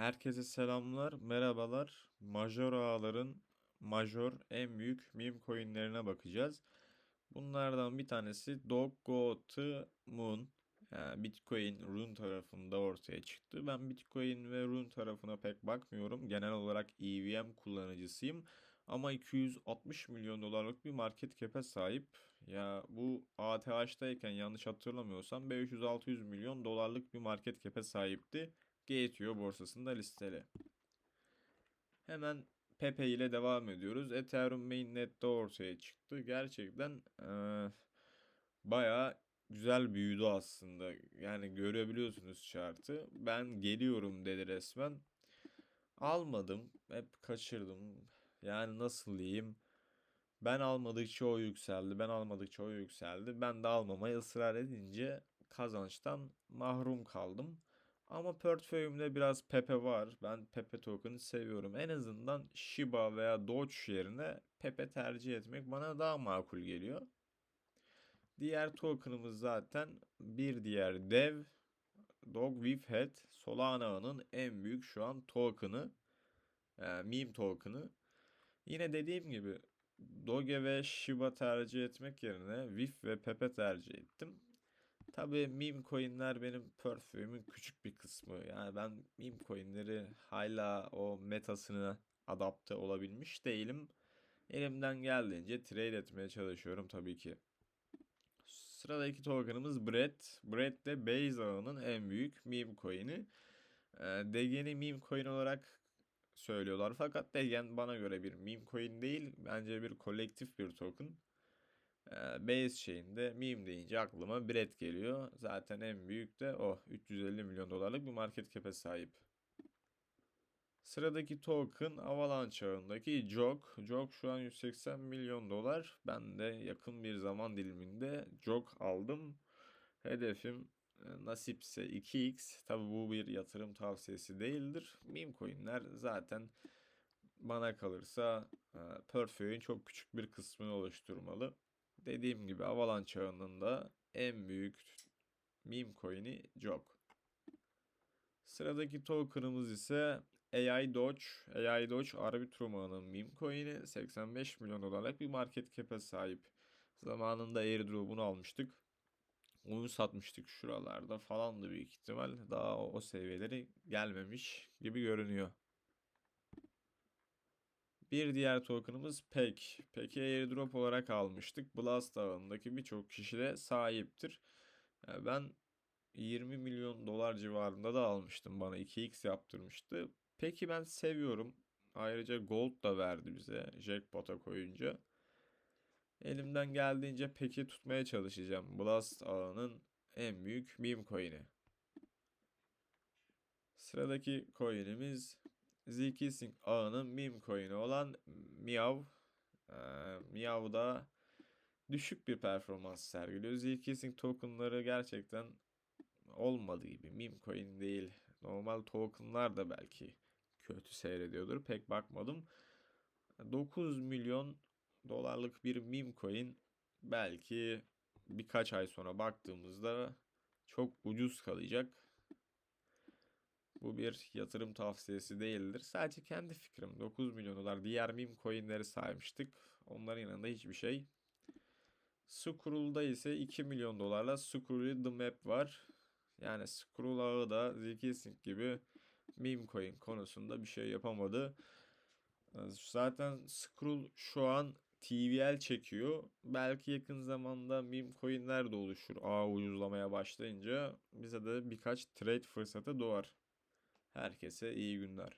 Herkese selamlar, merhabalar. Major ağaların major en büyük meme coinlerine bakacağız. Bunlardan bir tanesi Dog Go to Moon. Yani Bitcoin Rune tarafında ortaya çıktı. Ben Bitcoin ve Rune tarafına pek bakmıyorum. Genel olarak EVM kullanıcısıyım. Ama 260 milyon dolarlık bir market cap'e sahip. Ya bu ATH'dayken yanlış hatırlamıyorsam 500-600 milyon dolarlık bir market cap'e sahipti. Gate.io borsasında listeli. Hemen Pepe ile devam ediyoruz. Ethereum Mainnet'te ortaya çıktı. Gerçekten eee bayağı güzel büyüdü aslında. Yani görebiliyorsunuz chart'ı. Ben geliyorum dedi resmen. Almadım. Hep kaçırdım. Yani nasıl diyeyim? Ben almadıkça o yükseldi. Ben almadıkça o yükseldi. Ben de almamaya ısrar edince kazançtan mahrum kaldım. Ama portföyümde biraz Pepe var. Ben Pepe token'ı seviyorum. En azından Shiba veya Doge yerine Pepe tercih etmek bana daha makul geliyor. Diğer token'ımız zaten bir diğer dev Dog with Head Solana ağının en büyük şu an token'ı. Yani meme token'ı. Yine dediğim gibi Doge ve Shiba tercih etmek yerine VIF ve Pepe tercih ettim. Tabii meme coinler benim portföyümün küçük bir kısmı. Yani ben meme coinleri hala o metasını adapte olabilmiş değilim. Elimden geldiğince trade etmeye çalışıyorum tabii ki. Sıradaki tokenımız Bread. Bread de Base ağının en büyük meme coin'i. Ee, Degen'i meme coin olarak söylüyorlar. Fakat Degen bana göre bir meme coin değil. Bence bir kolektif bir token. Ee, Base şeyinde meme deyince aklıma Bread geliyor. Zaten en büyük de o. 350 milyon dolarlık bir market cap'e sahip. Sıradaki token Avalanche çağındaki Jog. Jog şu an 180 milyon dolar. Ben de yakın bir zaman diliminde Jog aldım. Hedefim e, nasipse 2x. Tabi bu bir yatırım tavsiyesi değildir. Meme coinler zaten bana kalırsa e, portföyün çok küçük bir kısmını oluşturmalı. Dediğim gibi Avalanche çağının da en büyük meme coin'i Jog. Sıradaki token'ımız ise AI Doge. AI Doge Arbitrum ağının meme coin'i 85 milyon dolarlık bir market cap'e sahip. Zamanında airdrop'unu almıştık. Onu satmıştık şuralarda falandı büyük ihtimal. Daha o seviyeleri gelmemiş gibi görünüyor. Bir diğer tokenımız PEK. PEK'i airdrop olarak almıştık. Blast ağındaki birçok kişi de sahiptir. Yani ben 20 milyon dolar civarında da almıştım. Bana 2x yaptırmıştı. PEK'i ben seviyorum. Ayrıca gold da verdi bize jackpot'a koyunca. Elimden geldiğince PEK'i tutmaya çalışacağım. Blast ağının en büyük meme coin'i. Sıradaki coin'imiz Zkissing ağının meme coin'i olan Miav. Ee, Miav da düşük bir performans sergiliyor. Zkissing tokenları gerçekten olmadığı gibi meme coin değil. Normal tokenlar da belki kötü seyrediyordur. Pek bakmadım. 9 milyon dolarlık bir meme coin belki birkaç ay sonra baktığımızda çok ucuz kalacak. Bu bir yatırım tavsiyesi değildir. Sadece kendi fikrim. 9 milyon dolar diğer meme coinleri saymıştık. Onların yanında hiçbir şey. Scroll'da ise 2 milyon dolarla Scroll'ü The Map var. Yani Scroll ağı da Zkissing gibi meme coin konusunda bir şey yapamadı. Zaten Scroll şu an TVL çekiyor. Belki yakın zamanda meme coinler de oluşur ağ ucuzlamaya başlayınca bize de birkaç trade fırsatı doğar. Herkese iyi günler.